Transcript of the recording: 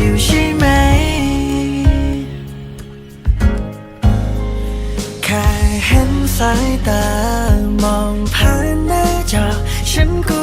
อยู่ใช่ไหม แค่เห็นสายตามองผ่านหน้าจอฉันก็